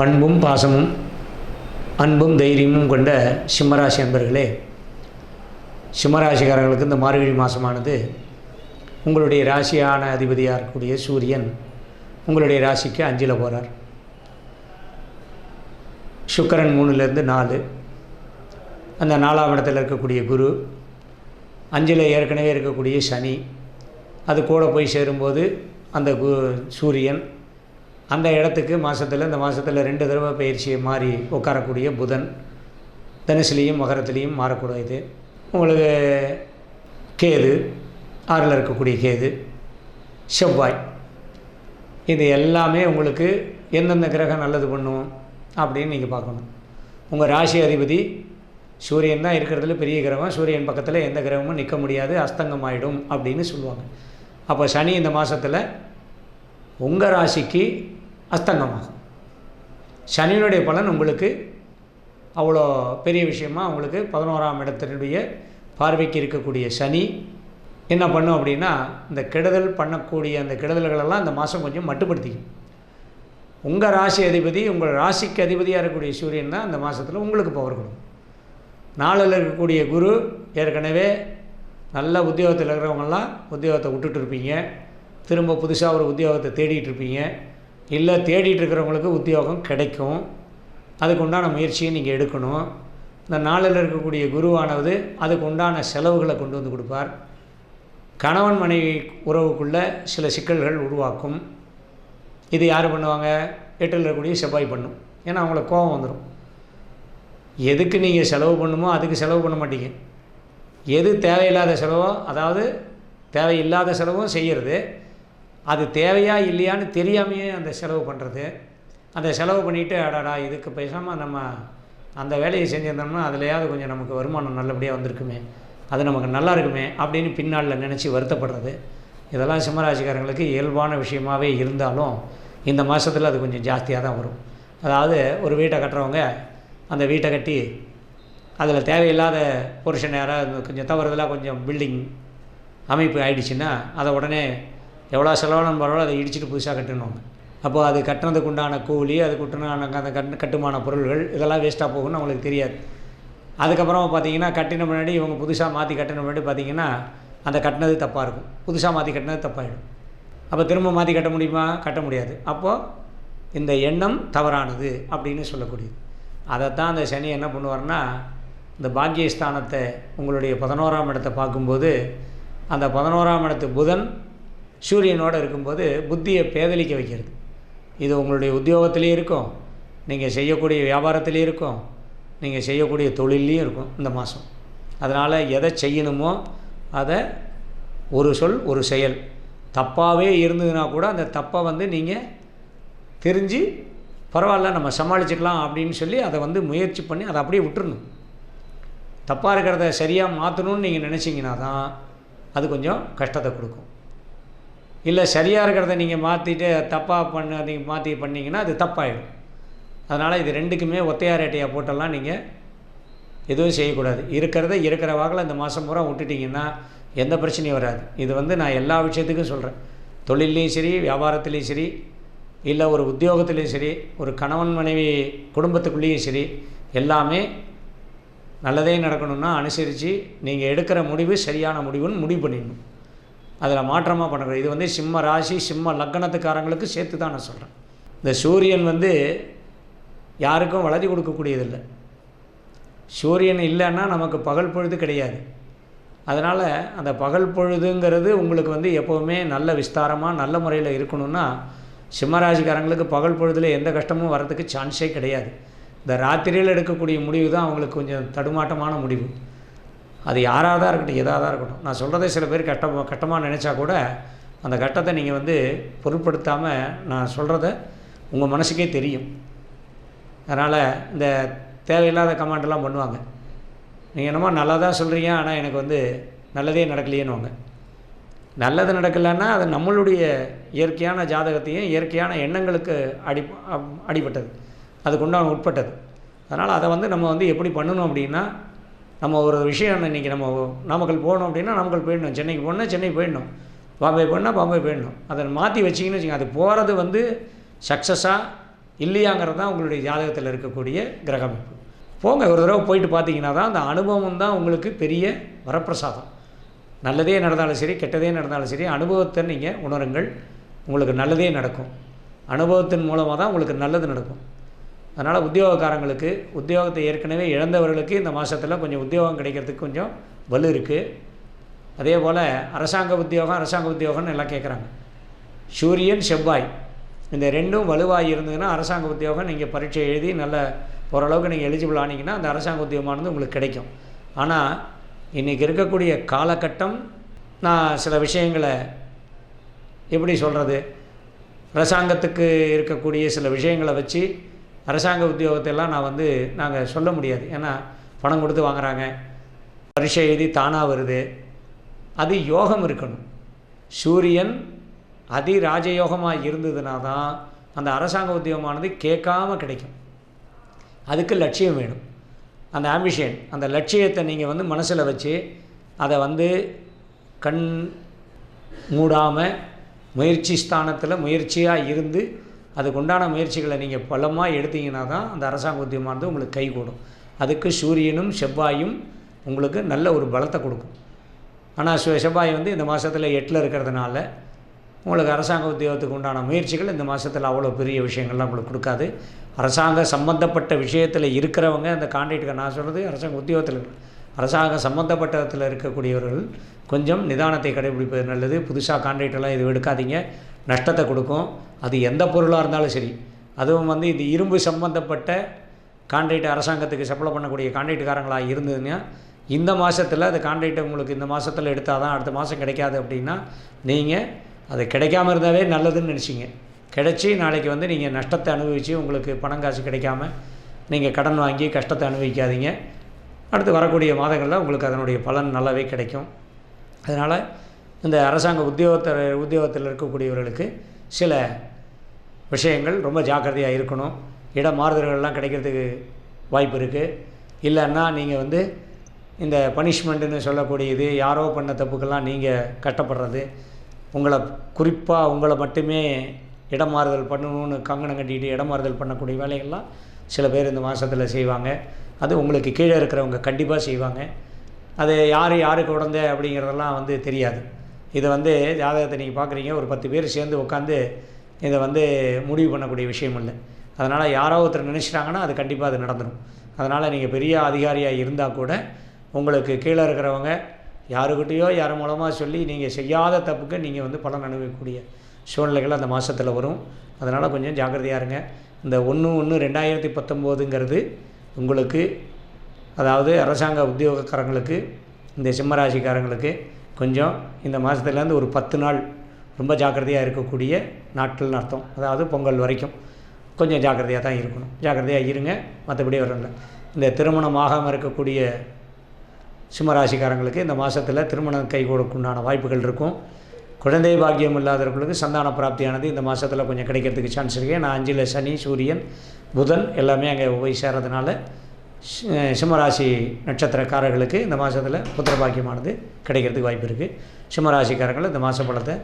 பண்பும் பாசமும் அன்பும் தைரியமும் கொண்ட சிம்மராசி அன்பர்களே சிம்மராசிக்காரர்களுக்கு இந்த மார்கழி மாதமானது உங்களுடைய ராசியான அதிபதியாக இருக்கக்கூடிய சூரியன் உங்களுடைய ராசிக்கு அஞ்சில் போகிறார் சுக்கரன் மூணுலேருந்து நாலு. அந்த நாலாம் இடத்துல இருக்கக்கூடிய குரு அஞ்சில் ஏற்கனவே இருக்கக்கூடிய சனி அது கூட போய் சேரும்போது அந்த கு சூரியன் அந்த இடத்துக்கு மாதத்தில் இந்த மாதத்தில் ரெண்டு தடவை பயிற்சியை மாறி உட்காரக்கூடிய புதன் தனுசுலேயும் மகரத்துலேயும் மாறக்கூடியது உங்களுக்கு கேது ஆறில் இருக்கக்கூடிய கேது செவ்வாய் இது எல்லாமே உங்களுக்கு எந்தெந்த கிரகம் நல்லது பண்ணும் அப்படின்னு நீங்கள் பார்க்கணும். உங்கள் ராசி அதிபதி சூரியன் தான் இருக்கிறதுல பெரிய கிரகம். சூரியன் பக்கத்தில் எந்த கிரகமும் நிற்க முடியாது அஸ்தங்கம் ஆகிடும் அப்படின்னு சொல்லுவாங்க. அப்போ சனி இந்த மாதத்தில் உங்கள் ராசிக்கு அஸ்தங்கமாகும் சனியினுடைய பலன் உங்களுக்கு அவ்வளோ பெரிய விஷயமா உங்களுக்கு பதினோராம் இடத்தினுடைய பார்வைக்கு இருக்கக்கூடிய சனி என்ன பண்ணும் அப்படின்னா இந்த கெடுதல் பண்ணக்கூடிய அந்த கெடுதல்களெல்லாம் இந்த மாதம் கொஞ்சம் மட்டுப்படுத்திக்கும். உங்கள் ராசி அதிபதி உங்கள் ராசிக்கு அதிபதியாக இருக்கக்கூடிய சூரியன் தான் அந்த மாதத்தில் உங்களுக்கு பவர் கொடுக்கும். நாளில் இருக்கக்கூடிய குரு ஏற்கனவே நல்ல உத்தியோகத்தில் இருக்கிறவங்கெல்லாம் உத்தியோகத்தை விட்டுட்டு இருப்பீங்க. திரும்ப புதுசாக ஒரு உத்தியோகத்தை தேடிட்டு இருப்பீங்க. இல்லை தேடிட்டு இருக்கிறவங்களுக்கு உத்தியோகம் கிடைக்கும். அதுக்கு உண்டான முயற்சியை நீங்கள் எடுக்கணும். இந்த நாளில் இருக்கக்கூடிய குருவானது அதுக்கு உண்டான செலவுகளை கொண்டு வந்து கொடுப்பார். கணவன் மனைவி உறவுக்குள்ளே சில சிக்கல்கள் உருவாக்கும். இது யார் பண்ணுவாங்க? எட்டில் இருக்கக்கூடிய செவ்வாய் பண்ணும். ஏன்னா அவங்களுக்கு கோபம் வந்துடும் எதுக்கு நீங்கள் செலவு பண்ணுமோ அதுக்கு செலவு பண்ண மாட்டீங்க. எது தேவையில்லாத செலவோ அதாவது தேவையில்லாத செலவும் செய்கிறது அது தேவையா இல்லையான்னு தெரியாமையே அந்த செலவு பண்ணுறது அந்த செலவு பண்ணிவிட்டு அடாடா இதுக்கு பேசாமல் நம்ம அந்த வேலையை செஞ்சிருந்தோம்னா அதுலையாவது கொஞ்சம் நமக்கு வருமானம் நல்லபடியாக வந்திருக்குமே. அது நமக்கு நல்லா இருக்குமே அப்படின்னு பின்னாளில் நினச்சி வருத்தப்படுறது. இதெல்லாம் சிம்மராசிக்காரங்களுக்கு இயல்பான விஷயமாகவே இருந்தாலும் இந்த மாதத்தில் அது கொஞ்சம் ஜாஸ்தியாக தான் வரும். அதாவது ஒரு வீட்டை கட்டுறவங்க அந்த வீட்டை கட்டி அதில் தேவையில்லாத புருஷன் யாராவது கொஞ்சம் தவறுதலாக கொஞ்சம் பில்டிங் அமைப்பு ஆயிடுச்சுன்னா அதை உடனே எவ்வளோ செலவானும் பரவாயில்ல அதை இடிச்சுட்டு புதுசாக கட்டணுவாங்க அப்போது அது கட்டினதுக்கு உண்டான கூலி அதுக்கு உண்டான அந்த கட் கட்டுமான பொருள்கள் இதெல்லாம் வேஸ்ட்டாக போகும்னு அவங்களுக்கு தெரியாது. அதுக்கப்புறம் பார்த்தீங்கன்னா கட்டின முன்னாடி இவங்க புதுசாக மாற்றி கட்டின முன்னாடி பார்த்தீங்கன்னா அந்த கட்டினது தப்பாக இருக்கும். புதுசாக மாற்றி கட்டினது தப்பாகிடும் அப்போ திரும்ப மாற்றி கட்ட முடியுமா? கட்ட முடியாது. அப்போது இந்த எண்ணம் தவறானது அப்படின்னு சொல்லக்கூடியது. அதைத்தான் அந்த சனி என்ன பண்ணுவார்னா இந்த பாக்கியஸ்தானத்தை உங்களுடைய பதினோராம் இடத்தை பார்க்கும்போது அந்த பதினோராம் இடத்து புதன் சூரியனோடு இருக்கும்போது புத்தியை பேதலிக்க வைக்கிறது. இது உங்களுடைய உத்தியோகத்திலையும் இருக்கும். நீங்கள் செய்யக்கூடிய வியாபாரத்திலையும் இருக்கும். நீங்கள் செய்யக்கூடிய தொழிலையும் இருக்கும் இந்த மாதம் அதனால் எதை செய்யணுமோ அதை ஒரு சொல் ஒரு செயல். தப்பாகவே இருந்ததுன்னா கூட அந்த தப்பை வந்து நீங்கள் தெரிஞ்சு பரவாயில்ல நம்ம சமாளிச்சுக்கலாம் அப்படின்னு சொல்லி அதை வந்து முயற்சி பண்ணி அதை அப்படியே விட்டுருணும் தப்பாக இருக்கிறத சரியாக மாற்றணும்னு நீங்கள் நினச்சிங்கன்னா தான் அது கொஞ்சம் கஷ்டத்தை கொடுக்கும். இல்லை சரியாக இருக்கிறத நீங்கள் மாற்றிட்டு தப்பாக பண்ண நீங்கள் மாற்றி பண்ணிங்கன்னா அது தப்பாயிடும். அதனால் இது ரெண்டுக்குமே ஒத்தையார் ரேட்டையாக போட்டெல்லாம் நீங்கள் எதுவும் செய்யக்கூடாது. இருக்கிறத இருக்கிற வாக்கில் இந்த மாதம் பூரா விட்டுட்டிங்கன்னா எந்த பிரச்சனையும் வராது. இது வந்து நான் எல்லா விஷயத்துக்கும் சொல்கிறேன் தொழில்லையும் சரி வியாபாரத்துலேயும் சரி இல்லை ஒரு உத்தியோகத்துலேயும் சரி ஒரு கணவன் மனைவி குடும்பத்துக்குள்ளேயும் சரி எல்லாமே நல்லதே நடக்கணும்னா அனுசரித்து நீங்கள் எடுக்கிற முடிவு சரியான முடிவுன்னு முடிவு பண்ணிடணும். அதில் மாற்றமாக பண்ணக்கூடாது இது வந்து சிம்ம ராசி சிம்ம லக்கணத்துக்காரங்களுக்கு சேர்த்து தான் நான் சொல்கிறேன் இந்த சூரியன் வந்து யாருக்கும் வளர்த்தி கொடுக்கக்கூடியதில்லை. சூரியன் இல்லைன்னா நமக்கு பகல் பொழுது கிடையாது. அதனால் அந்த பகல் பொழுதுங்கிறது உங்களுக்கு வந்து எப்போவுமே நல்ல விஸ்தாரமாக நல்ல முறையில் இருக்கணும்னா சிம்மராசிக்காரங்களுக்கு பகல் பொழுதில் எந்த கஷ்டமும் வரதுக்கு சான்ஸே கிடையாது. இந்த ராத்திரியில் எடுக்கக்கூடிய முடிவு தான் அவங்களுக்கு கொஞ்சம் தடுமாட்டமான முடிவு. அது யாராக தான் இருக்கட்டும் எதாக தான் இருக்கட்டும். நான் சொல்கிறதே சில பேர் கட்டமாக கட்டமாக நினச்சா கூட அந்த கட்டத்தை நீங்கள் வந்து பொருட்படுத்தாமல் நான் சொல்கிறத உங்கள் மனசுக்கே தெரியும். அதனால் இந்த தேவையில்லாத கமாண்டெல்லாம் பண்ணுவாங்க. நீங்கள் என்னமோ நல்லா தான் சொல்கிறீங்க ஆனால் எனக்கு வந்து நல்லதே நடக்கலையேன்னுவாங்க. நல்லது நடக்கலைன்னா அது நம்மளுடைய இயற்கையான ஜாதகத்தையும் இயற்கையான எண்ணங்களுக்கு அடி அடிப்பட்டது அதுக்கு உண்டான உட்பட்டது. அதனால் அதை வந்து நம்ம வந்து எப்படி பண்ணணும் அப்படின்னா நம்ம ஒரு விஷயம் இன்றைக்கி நம்ம நாமக்கல் போகணும் அப்படின்னா நாமக்கல் போயிடணும். சென்னைக்கு போகணுன்னா சென்னை போயிடணும். பாம்பே போனால் பாம்பே போயிடணும். அதை மாற்றி வச்சிங்கன்னு வச்சுங்க அது போகிறது வந்து சக்ஸஸாக இல்லையாங்கிறது தான் உங்களுடைய ஜாதகத்தில் இருக்கக்கூடிய கிரக அமைப்பு. போங்க ஒரு தடவை போயிட்டு பார்த்தீங்கன்னா தான் அந்த அனுபவம் தான் உங்களுக்கு பெரிய வரப்பிரசாதம். நல்லதே நடந்தாலும் சரி கெட்டதே நடந்தாலும் சரி அனுபவத்தை நீங்கள் உணருங்கள். உங்களுக்கு நல்லதே நடக்கும். அனுபவத்தின் மூலமாக தான் உங்களுக்கு நல்லது நடக்கும். அதனால் உத்தியோகக்காரங்களுக்கு உத்தியோகத்தை ஏற்கனவே இழந்தவர்களுக்கு இந்த மாதத்தில் கொஞ்சம் உத்தியோகம் கிடைக்கிறதுக்கு கொஞ்சம் வலு இருக்குது அதே போல் அரசாங்க உத்தியோகம் அரசாங்க உத்தியோகம்னு எல்லாம் கேட்குறாங்க சூரியன் செவ்வாய் இந்த ரெண்டும் வலுவாக இருந்ததுன்னா அரசாங்க உத்தியோகம் நீங்கள் பரீட்சை எழுதி நல்ல ஓரளவுக்கு நீங்கள் எலிஜிபிள் ஆனீங்கன்னா அந்த அரசாங்க உத்தியோகமானது உங்களுக்கு கிடைக்கும். ஆனால் இன்றைக்கி இருக்கக்கூடிய காலகட்டம் நான் சில விஷயங்களை எப்படி சொல்கிறது அரசாங்கத்துக்கு இருக்கக்கூடிய சில விஷயங்களை வச்சு அரசாங்க உத்தியோகத்தை எல்லாம் நான் வந்து நாங்கள் சொல்ல முடியாது. ஏன்னா பணம் கொடுத்து வாங்குறாங்க. பரிசை எழுதி தானாக வருது. அது யோகம் இருக்கணும். சூரியன் அதி ராஜயோகமாக இருந்ததுனா தான் அந்த அரசாங்க உத்தியோகமானது கேட்காம கிடைக்கும். அதுக்கு லட்சியம் வேணும். அந்த ஆம்பிஷன் அந்த லட்சியத்தை நீங்கள் வந்து மனசில் வச்சு அதை வந்து கண் மூடாமல் முயற்சி ஸ்தானத்தில் முயற்சியாக இருந்து அதுக்குண்டான முயற்சிகளை நீங்கள் பலமாக எடுத்தீங்கன்னா தான் அந்த அரசாங்க உத்தியமானது உங்களுக்கு கை கூடும். அதுக்கு சூரியனும் செவ்வாயும் உங்களுக்கு நல்ல ஒரு பலத்தை கொடுக்கும். ஆனால் செவ்வாய் வந்து இந்த மாதத்தில் எட்டில் இருக்கிறதுனால உங்களுக்கு அரசாங்க உத்தியோகத்துக்கு உண்டான முயற்சிகள் இந்த மாதத்தில் அவ்வளோ பெரிய விஷயங்கள்லாம் உங்களுக்கு கொடுக்காது. அரசாங்க சம்மந்தப்பட்ட விஷயத்தில் இருக்கிறவங்க அந்த கான்ட்ராக்டுக்கு நான் சொல்கிறது அரசாங்க உத்தியோகத்தில் அரசாங்க சம்மந்தப்பட்டத்தில் இருக்கக்கூடியவர்கள் கொஞ்சம் நிதானத்தை கடைபிடிப்பது நல்லது. புதுசாக கான்ட்ராக்டெல்லாம் இது எடுக்காதீங்க. நஷ்டத்தை கொடுக்கும். அது எந்த பொருளாக இருந்தாலும் சரி. அதுவும் வந்து இந்த இரும்பு சம்மந்தப்பட்ட கான்ட்ராக்ட் அரசாங்கத்துக்கு சப்ளை பண்ணக்கூடிய கான்ட்ராக்டுக்காரங்களாக இருந்ததுன்னா இந்த மாதத்தில் அந்த கான்ட்ராக்டை உங்களுக்கு இந்த மாதத்தில் எடுத்தால் தான் அடுத்த மாதம் கிடைக்காது அப்படின்னா நீங்கள் அது கிடைக்காம இருந்தாவே நல்லதுன்னு நினச்சிங்க. கிடைச்சி நாளைக்கு வந்து நீங்கள் நஷ்டத்தை அனுபவித்து உங்களுக்கு பணம் காசு கிடைக்காம நீங்கள் கடன் வாங்கி கஷ்டத்தை அனுபவிக்காதீங்க. அடுத்து வரக்கூடிய மாதங்களில் உங்களுக்கு அதனுடைய பலன் நல்லாவே கிடைக்கும். அதனால் இந்த அரசாங்க உத்தியோகத்தில் உத்தியோகத்தில் இருக்கக்கூடியவர்களுக்கு சில விஷயங்கள் ரொம்ப ஜாக்கிரதையாக இருக்கணும். இட மாறுதல்கள்லாம் கிடைக்கிறதுக்கு வாய்ப்பு இருக்குது இல்லைன்னா நீங்கள் வந்து இந்த பனிஷ்மெண்ட்டுன்னு சொல்லக்கூடியது யாரோ பண்ண தப்புக்கெல்லாம் நீங்கள் கட்டப்படுறது. உங்களை குறிப்பாக உங்களை மட்டுமே இடமாறுதல் பண்ணணும்னு கங்கணம் கட்டிக்கிட்டு இடமாறுதல் பண்ணக்கூடிய வேலைகள்லாம் சில பேர் இந்த மாதத்தில் செய்வாங்க. அது உங்களுக்கு கீழே இருக்கிறவங்க கண்டிப்பாக செய்வாங்க. அது யார் யாருக்கு உடந்த அப்படிங்கிறதெல்லாம் வந்து தெரியாது. இதை வந்து ஜாதகத்தை நீங்கள் பார்க்குறீங்க ஒரு பத்து பேர் சேர்ந்து உட்காந்து இதை வந்து முடிவு பண்ணக்கூடிய விஷயம் இல்லை அதனால் யாரோ ஒருத்தர் நினச்சிட்டாங்கன்னா அது கண்டிப்பாக அது நடந்துடும் அதனால் நீங்கள் பெரிய அதிகாரியாக இருந்தால் கூட உங்களுக்கு கீழே இருக்கிறவங்க யாருக்கிட்டேயோ யார் மூலமாக சொல்லி நீங்கள் செய்யாத தப்புக்கு நீங்கள் வந்து பலன் அனுபவிக்கக்கூடிய சூழ்நிலைகள் அந்த மாதத்தில் வரும். அதனால் கொஞ்சம் ஜாக்கிரதையாக இருங்க. இந்த ஒன்று ஒன்று ரெண்டாயிரத்தி பத்தொம்போதுங்கிறது உங்களுக்கு அதாவது அரசாங்க உத்தியோகக்காரங்களுக்கு இந்த சிம்மராசிக்காரங்களுக்கு கொஞ்சம் இந்த மாதத்துலேருந்து ஒரு பத்து நாள் ரொம்ப ஜாக்கிரதையாக இருக்கக்கூடிய நாட்கள்னு அர்த்தம். அதாவது பொங்கல் வரைக்கும் கொஞ்சம் ஜாக்கிரதையாக தான் இருக்கணும். ஜாக்கிரதையாக இருங்க மற்றபடி வரல இந்த திருமணம் ஆகாமல் இருக்கக்கூடிய சிம்மராசிக்காரங்களுக்கு இந்த மாதத்தில் திருமணம் கை கொடுக்குண்டான வாய்ப்புகள் இருக்கும். குழந்தை பாக்கியம் இல்லாதவர்களுக்கு சந்தான பிராப்தியானது இந்த மாதத்தில் கொஞ்சம் கிடைக்கிறதுக்கு சான்ஸ் இருக்குது நான் அஞ்சில் சனி சூரியன் புதன் எல்லாமே அங்கே போய் சேர்றதுனால சிம்மராசி நட்சத்திரக்காரர்களுக்கு இந்த மாதத்தில் புத்திர பாக்கியமானது கிடைக்கிறதுக்கு வாய்ப்பு இருக்குது சிம்மராசிக்காரர்கள் இந்த மாத பழத்தை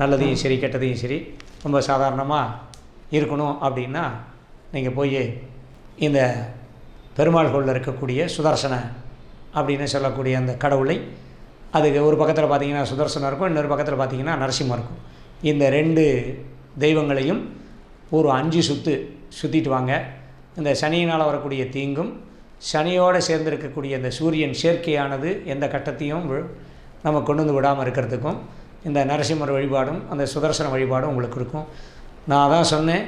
நல்லதையும் சரி கெட்டதையும் சரி ரொம்ப சாதாரணமாக இருக்கணும் அப்படின்னா நீங்கள் போய் இந்த பெருமாள் கோளில் இருக்கக்கூடிய சுதர்சன அப்படின்னு சொல்லக்கூடிய அந்த கடவுளை அதுக்கு ஒரு பக்கத்தில் பார்த்தீங்கன்னா சுதர்சனம் இருக்கும் இன்னொரு பக்கத்தில் பார்த்தீங்கன்னா நரசிம்மம் இருக்கும். இந்த ரெண்டு தெய்வங்களையும் ஒரு அஞ்சு சுற்று சுற்றிட்டு வாங்க. இந்த சனியினால் வரக்கூடிய தீங்கும் சனியோடு சேர்ந்திருக்கக்கூடிய இந்த சூரியன் சேர்க்கையானது எந்த கட்டத்தையும் நம்ம கொண்டு வந்து விடாமல் இருக்கிறதுக்கும் இந்த நரசிம்மர் வழிபாடும் அந்த சுதர்சன வழிபாடும் உங்களுக்கு இருக்கும். நான் அதான் சொன்னேன்.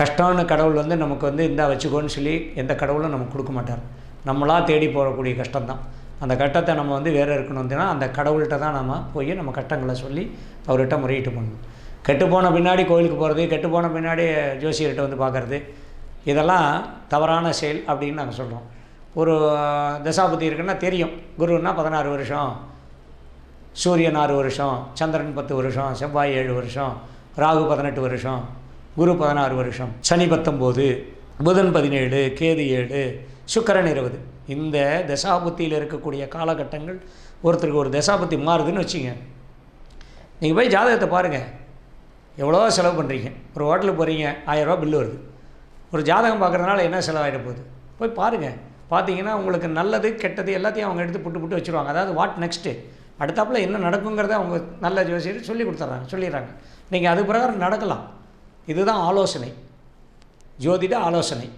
கஷ்டம்னு கடவுள் வந்து நமக்கு வந்து இந்தா வச்சுக்கோன்னு சொல்லி எந்த கடவுளும் நமக்கு கொடுக்க மாட்டார். நம்மளாக தேடி போகக்கூடிய கஷ்டம்தான். அந்த கட்டத்தை நம்ம வந்து வேறு இருக்கணும்னா அந்த கடவுள்கிட்ட தான் நம்ம போய் நம்ம கஷ்டங்களை சொல்லி அவர்கிட்ட முறையீட்டு பண்ணணும் கெட்டு போன பின்னாடி கோயிலுக்கு போகிறது கெட்டு போன பின்னாடி ஜோசியர்கிட்ட வந்து பார்க்குறது இதெல்லாம் தவறான செயல் அப்படின்னு நாங்கள் சொல்கிறோம் ஒரு தசாபதி இருக்குன்னா தெரியும். குருன்னா பதினாறு வருஷம் சூரியன் ஆறு வருஷம் சந்திரன் பத்து வருஷம் செவ்வாய் ஏழு வருஷம் ராகு பதினெட்டு வருஷம் குரு பதினாறு வருஷம் சனி பத்தொம்போது புதன் பதினேழு கேது ஏழு சுக்கரன் இருபது. இந்த தசாபுத்தியில் இருக்கக்கூடிய காலகட்டங்கள் ஒருத்தருக்கு ஒரு தசாபுத்தி மாறுதுன்னு வச்சுங்க. நீங்கள் போய் ஜாதகத்தை பாருங்கள் எவ்வளோ செலவு பண்ணுறீங்க ஒரு ஹோட்டலுக்கு போகிறீங்க ஆயிரரூபா பில்லு வருது. ஒரு ஜாதகம் பார்க்குறதுனால என்ன செலவாகிட போகுது? போய் பாருங்கள் பார்த்தீங்கன்னா உங்களுக்கு நல்லது கெட்டது எல்லாத்தையும் அவங்க எடுத்து புட்டு புட்டு வச்சுருவாங்க. அதாவது வாட் நெக்ஸ்ட்டு அடுத்தாப்பில் என்ன நடக்குங்கிறத அவங்க நல்ல ஜோசியர் சொல்லி கொடுத்துட்றாங்க சொல்லிடுறாங்க. நீங்கள் அது பிரகாரம் நடக்கலாம். இதுதான் ஆலோசனை. ஜோதிட ஆலோசனை.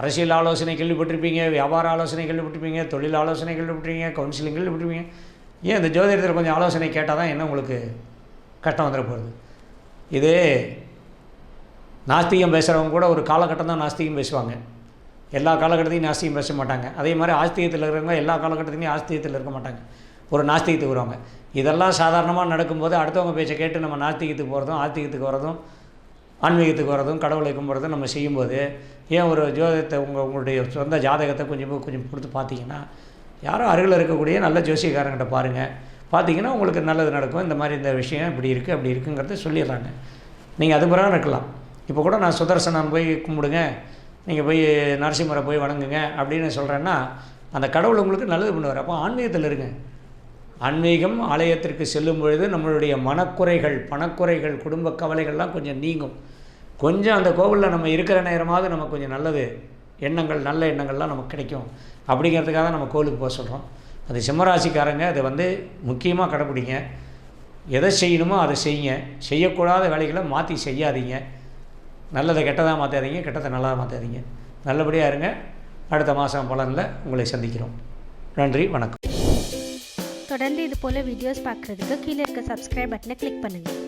அரசியல் ஆலோசனை கேள்விப்பட்டிருப்பீங்க வியாபார ஆலோசனை கேள்விப்பட்டிருப்பீங்க தொழில் ஆலோசனை கேள்விப்பட்டிருப்பீங்க கவுன்சிலிங் கேள்விப்பட்டிருப்பீங்க. ஏன் இந்த ஜோதிடத்தில் கொஞ்சம் ஆலோசனை கேட்டால் தான் என்ன உங்களுக்கு கஷ்டம் வந்துட போகிறது இது நாஸ்திகம் பேசுகிறவங்க கூட ஒரு காலகட்டம் தான் நாஸ்திகம் பேசுவாங்க. எல்லா காலகட்டத்தையும் நாஸ்திகம் பேச மாட்டாங்க. அதே மாதிரி ஆஸ்திகத்தில் இருக்கிறவங்க எல்லா காலகட்டத்துலையும் ஆஸ்திகத்தில் இருக்க மாட்டாங்க. ஒரு நாஸ்திகத்துக்கு வருவாங்க. இதெல்லாம் சாதாரணமாக நடக்கும்போது அடுத்தவங்க பேச்சை கேட்டு நம்ம நாஸ்திகத்துக்கு போகிறதும் ஆஸ்திகத்துக்கு வரதும் ஆன்மீகத்துக்கு வரதும் கடவுளை கும்பிட்றதும் நம்ம செய்யும்போது ஏன் ஒரு ஜோதிடத்தை உங்கள் உங்களுடைய சொந்த ஜாதகத்தை கொஞ்சம் கொஞ்சம் கொடுத்து பார்த்தீங்கன்னா யாரும் அருகில் இருக்கக்கூடிய நல்ல ஜோசியக்காரங்கிட்ட பாருங்கள் பார்த்தீங்கன்னா உங்களுக்கு நல்லது நடக்கும். இந்த மாதிரி இந்த விஷயம் இப்படி இருக்குது அப்படி இருக்குங்கிறத சொல்லிடுறாங்க. நீங்கள் அது பிறகு இருக்கலாம். இப்போ கூட நான் சுதர்சனம் போய் கும்பிடுங்க நீங்கள் போய் நரசிம்மரை போய் வணங்குங்க அப்படின்னு சொல்கிறேன்னா அந்த கடவுள் உங்களுக்கு நல்லது பண்ணுவார். அப்போ ஆன்மீகத்தில் இருங்க. ஆன்மீகம் ஆலயத்திற்கு செல்லும் பொழுது நம்மளுடைய மனக்குறைகள் பணக்குறைகள் குடும்ப கவலைகள்லாம் கொஞ்சம் நீங்கும். கொஞ்சம் அந்த கோவிலில் நம்ம இருக்கிற நேரமாவது நமக்கு கொஞ்சம் நல்லது. எண்ணங்கள் நல்ல எண்ணங்கள்லாம் நமக்கு கிடைக்கும். அப்படிங்கிறதுக்காக தான் நம்ம கோவிலுக்கு போக சொல்கிறோம் அது சிம்மராசிக்காரங்க அதை வந்து முக்கியமாக கடைப்பிடிங்க. எதை செய்யணுமோ அதை செய்யுங்க. செய்யக்கூடாத வேலைகளை மாற்றி செய்யாதீங்க. நல்லதை கெட்டதாக மாற்றாதீங்க கெட்டதை நல்லா மாற்றாதீங்க நல்லபடியாக இருங்க. அடுத்த மாதம் பலனில் உங்களை சந்திக்கிறோம். நன்றி வணக்கம். தொடர்ந்து இது போல் வீடியோஸ் பார்க்குறதுக்கு கீழே இருக்க சப்ஸ்கிரைப் பட்டனை கிளிக் பண்ணுங்கள்